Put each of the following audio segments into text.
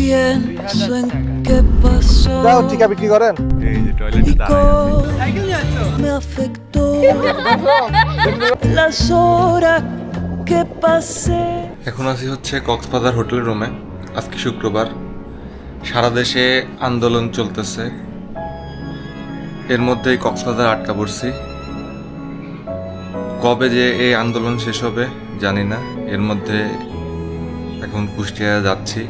pienso en qué pasó যাও টিকা বিক্রি করেন। এই যে টয়লেটে y দাঁড়ায় cómo me afectó las horas que pasé. এখন আছি হচ্ছে কক্সবাজার হোটেল রুমে। আজকে শুক্রবার। সারা দেশে আন্দোলন চলতেছে। এর মধ্যেই কক্সবাজার আটকা পড়ছি। কবে যে এই আন্দোলন শেষ হবে জানি না। এর মধ্যে এখন কুষ্টিয়া যাচ্ছি।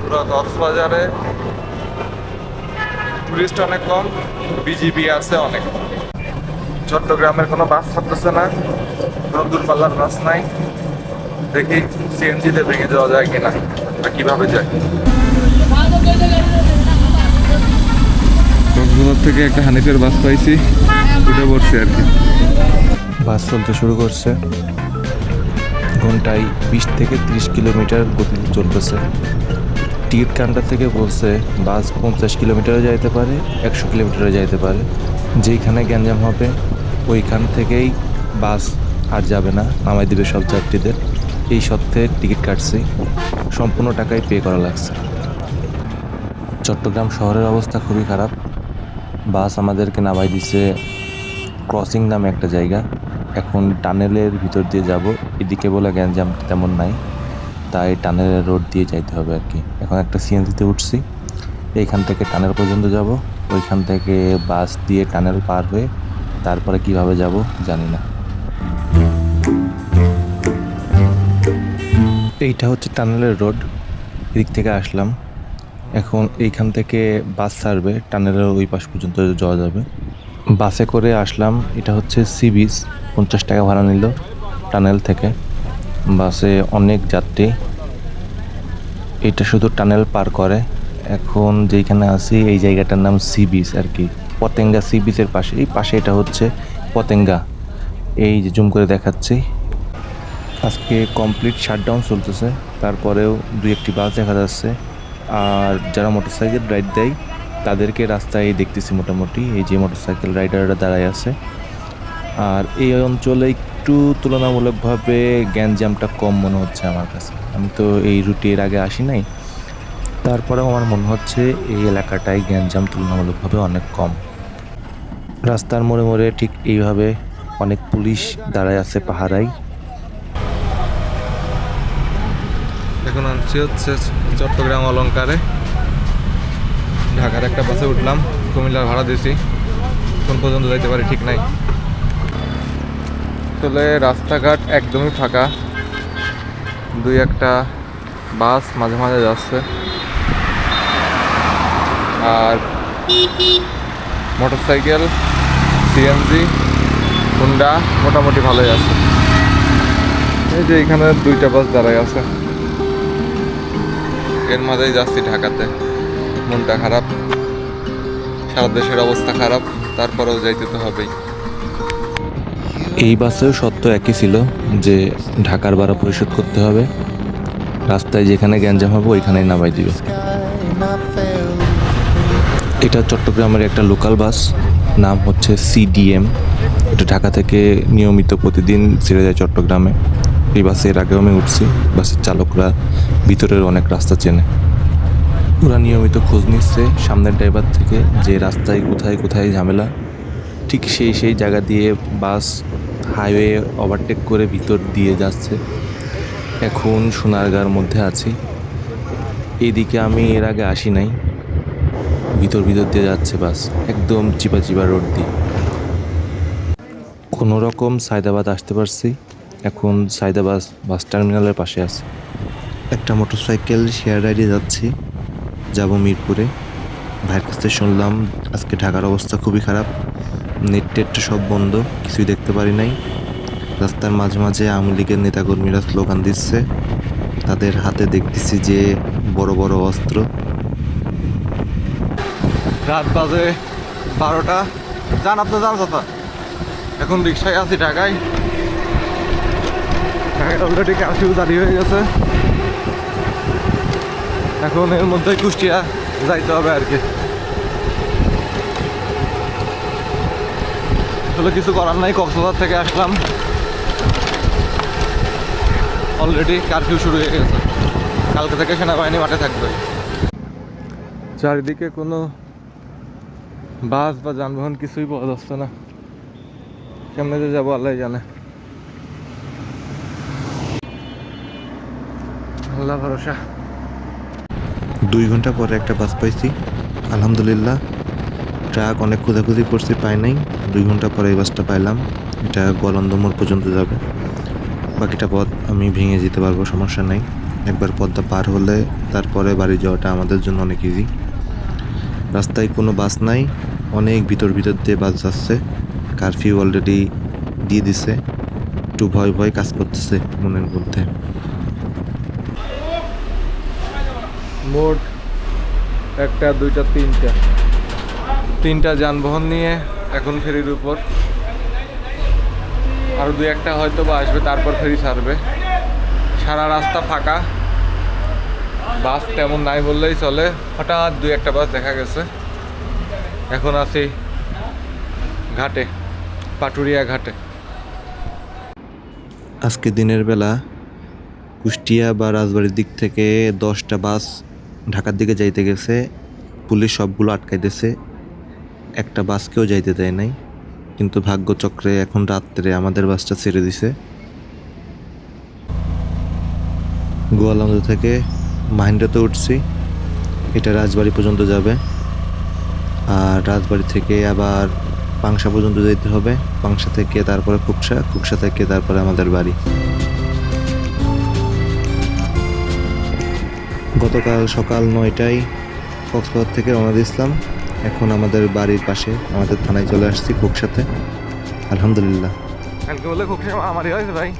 পুরো কক্সবাজারে টুরিস্ট অনেক কম বিজিবি আছে অনেক। চট্টগ্রামের কোনো বাস ছাড়তেছে না কোনো দূরপাল্লার বাস নাই। দেখি সিএনজিতে ভেঙে যাওয়া যায় কিনা বা কীভাবে যায়। কক্সবাজার থেকে একটা হানিফের বাস পাইছি। উঠে আর কি। বাস চলতে শুরু করছে। ঘন্টায় বিশ থেকে তিরিশ কিলোমিটার গতিতে চলতেছে। টিকিট কাউন্টার থেকে বলছে, বাস পঞ্চাশ কিলোমিটারও যাইতে পারে, একশো কিলোমিটারও যাইতে পারে। যেইখানে গ্যাঞ্জাম হবে, ওইখান থেকেই বাস আর যাবে না, নামাই দিবে সব যাত্রীদের। এই সত্ত্বে টিকিট কাটছি। সম্পূর্ণ টাকাই পে করা লাগছে। চট্টগ্রাম শহরের অবস্থা খুবই খারাপ। বাস আমাদেরকে নামাই দিছে ক্রসিং নামে একটা জায়গা। এখন টানেলের ভিতর দিয়ে যাব। এদিকে বলে গ্যাঞ্জাম তেমন নাই। তাই টানেলের রোড দিয়ে যাইতে হবে আর কি এখন একটা সিএনজিতে উঠছি। এইখান থেকে টানেল পর্যন্ত যাব। ওইখান থেকে বাস দিয়ে টানেল পার হয়ে তারপরে কীভাবে যাব জানি না। এইটা হচ্ছে টানেলের রোড। এদিক থেকে আসলাম। এখন এইখান থেকে বাস ছাড়বে। টানেলের ওই পাশ পর্যন্ত যাওয়া যাবে। বাসে করে আসলাম, এটা হচ্ছে সি বিচ পঞ্চাশ টাকা ভাড়া নিল টানেল থেকে। বাসে অনেক যাত্রী। এটা শুধু টানেল পার করে। এখন যেইখানে আছি, এই জায়গাটার নাম সি বিচ আর কি। পতেঙ্গা সি বিচের পাশে। এই পাশে এটা হচ্ছে পতেঙ্গা। এই যে জুম করে দেখাচ্ছি। আজকে কমপ্লিট শাটডাউন চলতেছে। তারপরেও দুই একটি বাস দেখা যাচ্ছে। আর যারা মোটরসাইকেল রাইড দেয় তাদেরকে রাস্তায় দেখতেছি মোটামুটি, এই যে মোটরসাইকেল রাইডাররা দাঁড়ায় আছে। আর এই অঞ্চলে একটু তুলনামূলকভাবে গ্যাঞ্জামটা কম মনে হচ্ছে আমার কাছে। আমি তো এই রুটে এর আগে আসি নাই। তারপরেও আমার মনে হচ্ছে এই এলাকাটায় গ্যাঞ্জাম তুলনামূলকভাবে অনেক কম। রাস্তার মোড়ে মোড়ে ঠিক এইভাবে অনেক পুলিশ দাঁড়ায় আছে পাহারায়। এখন আনছি হচ্ছে চট্টগ্রাম অলঙ্কারে ঢাকার একটা বাসে উঠলাম, কুমিল্লার ভাড়া দিয়েছি। কোন পর্যন্ত যাইতে পারি, ঠিক নাই। আসলে রাস্তাঘাট একদমই ফাঁকা। দুই একটা বাস মাঝে মাঝে যাচ্ছে। আর মোটরসাইকেল, সিএনজি, হুন্ডা মোটামুটি ভালোই আছে। এই যে এখানে দুইটা বাস দাঁড়ায় আছে। এর মাঝেই যাচ্ছি ঢাকাতে। মনটা খারাপ, সারা দেশের অবস্থা খারাপ, তারপরেও যাইতে তো হবেই। এই বাসেও সত্য একই ছিল যে ঢাকার ভাড়া পরিশোধ করতে হবে। রাস্তায় যেখানে গ্যাঞ্জাম হবে, ওইখানেই নামাই দিবে। এটা চট্টগ্রামের একটা লোকাল বাস, নাম হচ্ছে সিডিএম। এটা ঢাকা থেকে নিয়মিত প্রতিদিন ছেড়ে যায় চট্টগ্রামে। এই বাসে এর আগেও আমি উঠছি, বাসের চালকরা ভিতরের অনেক রাস্তা চেনে। ওরা নিয়মিত খোঁজ নিচ্ছে সামনের ড্রাইভার থেকে যে রাস্তায় কোথায় কোথায় ঝামেলা। ঠিক সেই সেই জায়গা দিয়ে বাস, হাইওয়ে ওভারটেক করে ভিতর দিয়ে যাচ্ছে। এখন সোনারগাঁর মধ্যে আছি। এদিকে আমি এর আগে আসি নাই। ভিতর ভিতর দিয়ে যাচ্ছে বাস, একদম চিপা চিপা রোড দিয়ে। কোনো রকম সায়দাবাদ আসতে পারছি। এখন সায়দাবাদ বাস টার্মিনালের পাশে আছে। একটা মোটরসাইকেল শেয়ার রাইডে যাচ্ছি। যাব মিরপুরে। ভাইয়ের কাছ থেকে শুনলাম, আজকে ঢাকার অবস্থা খুবই খারাপ। নেট টেট সব বন্ধ, কিছুই দেখতে পারি নাই। রাস্তার মাঝে মাঝে আওয়ামী লীগের নেতাকর্মীরা স্লোগান দিচ্ছে। তাদের হাতে দেখতেছি যে বড় বড় অস্ত্র। রাত বাজে বারোটা। যান আপনি, যান কথা এখন রিক্সায় আছি ঢাকায় অলরেডি কারফিউ জারি হয়ে গেছে। এখন এর মধ্যে কুষ্টিয়া যাইতে হবে আর কি। আসলে কিছু করার নাই, কক্সবাজার থেকে আসলাম। অলরেডি কারফিউ শুরু হয়ে গেছে। কালকে থেকে সেনাবাহিনী মাঠে থাকবে। চারিদিকে কোনো বাস বা যানবাহন কিছুই পাওয়া যাচ্ছে না। কেমনে যে যাব আল্লাহ জানে। আল্লাহ ভরসা। দুই ঘণ্টা পরে একটা বাস পাইছি। আলহামদুলিল্লাহ, ট্রাক অনেক খোঁজাখুঁজি করছি, পাই নাই। দুই ঘণ্টা পরে এই বাসটা পাইলাম। এটা গলন্দমোড় পর্যন্ত যাবে। বাকিটা পথ আমি ভেঙে যেতে পারব, সমস্যা নাই। একবার পদ্মা পার হলে তারপরে বাড়ি যাওয়াটা আমাদের জন্য অনেক ইজি রাস্তায় কোনো বাস নাই, অনেক ভিতর ভিতর দিয়ে বাস যাচ্ছে। কারফিউ অলরেডি দিয়ে দিছে। একটু ভয় ভয় কাজ করতেছে মনের মধ্যে। মোট একটা, দুইটা, তিনটা। তিনটা যানবাহন নিয়ে এখন ফেরির উপর। আর দু একটা হয়তো বা আসবে, তারপর ফেরি ছাড়বে। সারা রাস্তা ফাঁকা। বাস তেমন নাই বললেই চলে। হঠাৎ দুই একটা বাস দেখা গেছে। এখন আছি ঘাটে, পাটুরিয়া ঘাটে। আজকে দিনের বেলা কুষ্টিয়া বা রাজবাড়ির দিক থেকে দশটা বাস ঢাকার দিকে যাইতে গেছে, পুলিশ সবগুলো আটকাই আটকাইতেছে। একটা বাসকেও যাইতে দেয় নাই, কিন্তু ভাগ্যচক্রে এখন রাত্রে আমাদের বাসটা ছেড়ে দিছে। গোয়ালন্দ থেকে মাহিন্দ্রাতে উঠছি, এটা রাজবাড়ি পর্যন্ত যাবে। আর রাজবাড়ি থেকে আবার পাংশা পর্যন্ত যেতে হবে, পাংশা থেকে তারপরে কুকসা কুকসা থেকে তারপরে আমাদের বাড়ি। গতকাল সকাল নয়টায় কক্সবাজার থেকে রওনা দিয়েছিলাম এখন আমাদের বাড়ির পাশে, আমাদের থানায় চলে আসছি কুকসাতে আলহামদুলিল্লাহ। কালকে বলে খোকসা, আমারই হয়েছে ভাই।